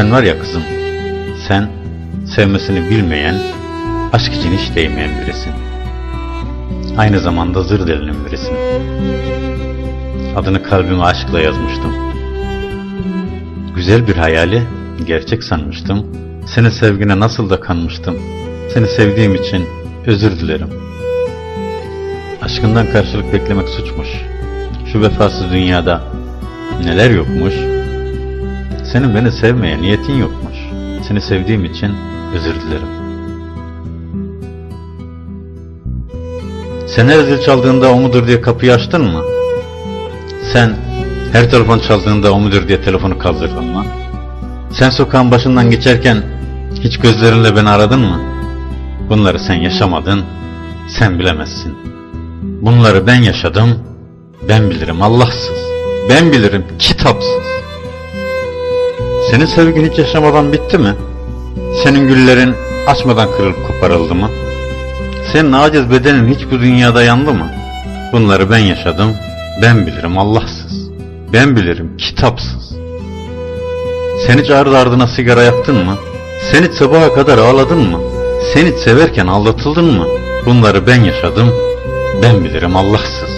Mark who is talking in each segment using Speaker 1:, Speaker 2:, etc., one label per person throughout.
Speaker 1: Sen var ya kızım, sen sevmesini bilmeyen, aşk için hiç değmeyen birisin. Aynı zamanda zır delinin birisin. Adını kalbime aşkla yazmıştım. Güzel bir hayali gerçek sanmıştım. Senin sevgine nasıl da kanmıştım. Seni sevdiğim için özür dilerim. Aşkından karşılık beklemek suçmuş. Şu vefasız dünyada neler yokmuş. Senin beni sevmeye niyetin yokmuş. Seni sevdiğim için özür dilerim. Sen her zil çaldığında o mudur diye kapıyı açtın mı? Sen her telefon çaldığında o mudur diye telefonu kaldırdın mı? Sen sokağın başından geçerken hiç gözlerinle beni aradın mı? Bunları sen yaşamadın, sen bilemezsin. Bunları ben yaşadım, ben bilirim Allahsız. Ben bilirim kitapsız. Senin sevgin hiç yaşamadan bitti mi? Senin güllerin açmadan kırılıp koparıldı mı? Senin aciz bedenin hiç bu dünyada yandı mı? Bunları ben yaşadım, ben bilirim Allahsız. Ben bilirim kitapsız. Sen hiç ardı ardına sigara yaktın mı? Sen hiç sabaha kadar ağladın mı? Sen hiç severken aldatıldın mı? Bunları ben yaşadım, ben bilirim Allahsız.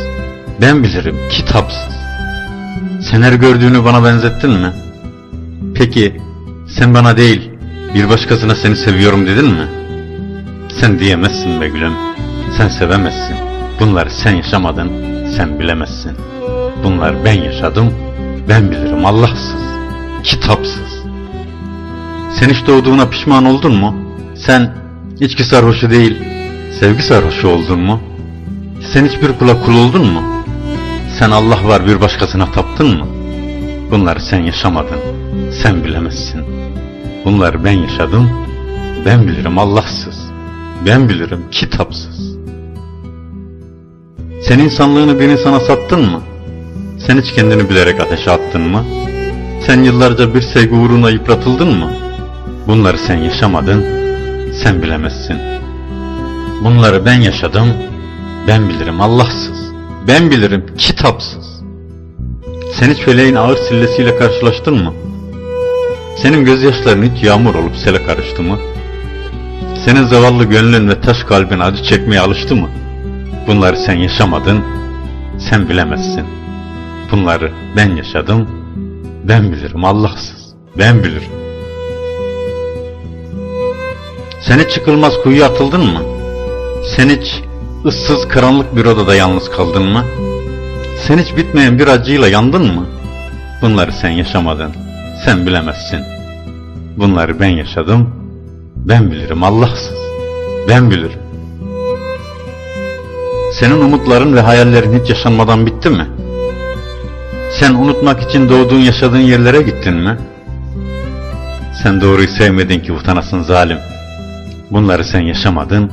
Speaker 1: Ben bilirim kitapsız. Sen her gördüğünü bana benzettin mi? Peki sen bana değil bir başkasına seni seviyorum dedin mi? Sen diyemezsin be gülüm. Sen sevemezsin. Bunları sen yaşamadın, sen bilemezsin. Bunlar ben yaşadım, ben bilirim Allahsız, kitapsız. Sen hiç doğduğuna pişman oldun mu? Sen içki sarhoşu değil, sevgi sarhoşu oldun mu? Sen hiçbir kula kul oldun mu? Sen Allah var bir başkasına taptın mı? Bunları sen yaşamadın, sen bilemezsin. Bunları ben yaşadım, ben bilirim Allahsız. Ben bilirim kitapsız. Sen insanlığını bir insana sattın mı? Sen hiç kendini bilerek ateşe attın mı? Sen yıllarca bir sevgi uğruna yıpratıldın mı? Bunları sen yaşamadın, sen bilemezsin. Bunları ben yaşadım, ben bilirim Allahsız. Ben bilirim kitapsız. Sen hiç feleğin ağır sillesiyle karşılaştın mı? Senin gözyaşların hiç yağmur olup sele karıştı mı? Senin zavallı gönlün ve taş kalbin acı çekmeye alıştı mı? Bunları sen yaşamadın, sen bilemezsin. Bunları ben yaşadım, ben bilirim Allahsız, ben bilirim. Sen hiç çıkılmaz kuyuya atıldın mı? Sen hiç ıssız karanlık bir odada yalnız kaldın mı? Sen hiç bitmeyen bir acıyla yandın mı? Bunları sen yaşamadın, sen bilemezsin. Bunları ben yaşadım, ben bilirim Allahsız. Ben bilirim. Senin umutların ve hayallerin hiç yaşanmadan bitti mi? Sen unutmak için doğduğun yaşadığın yerlere gittin mi? Sen doğruyu sevmedin ki utanasın zalim. Bunları sen yaşamadın,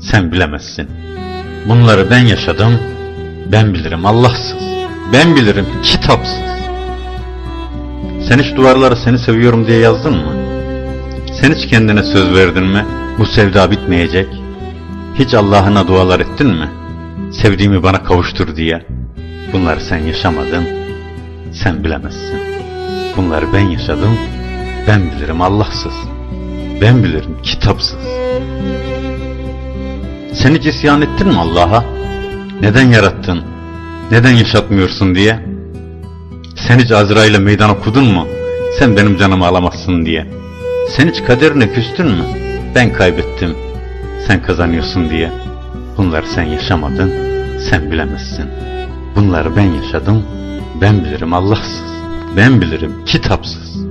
Speaker 1: sen bilemezsin. Bunları ben yaşadım, ben bilirim Allahsız. Ben bilirim kitapsız. Sen hiç duvarlara seni seviyorum diye yazdın mı? Sen hiç kendine söz verdin mi? Bu sevda bitmeyecek. Hiç Allah'ına dualar ettin mi? Sevdiğimi bana kavuştur diye. Bunları sen yaşamadın. Sen bilemezsin. Bunları ben yaşadım. Ben bilirim Allahsız. Ben bilirim kitapsız. Sen hiç isyan ettin mi Allah'a? Neden yarattın? Neden yaşatmıyorsun diye? Sen hiç Azrail'e meydan okudun mu? Sen benim canımı alamazsın diye. Sen hiç kaderine küstün mü? Ben kaybettim, sen kazanıyorsun diye. Bunları sen yaşamadın, sen bilemezsin. Bunları ben yaşadım, ben bilirim Allahsız. Ben bilirim kitapsız.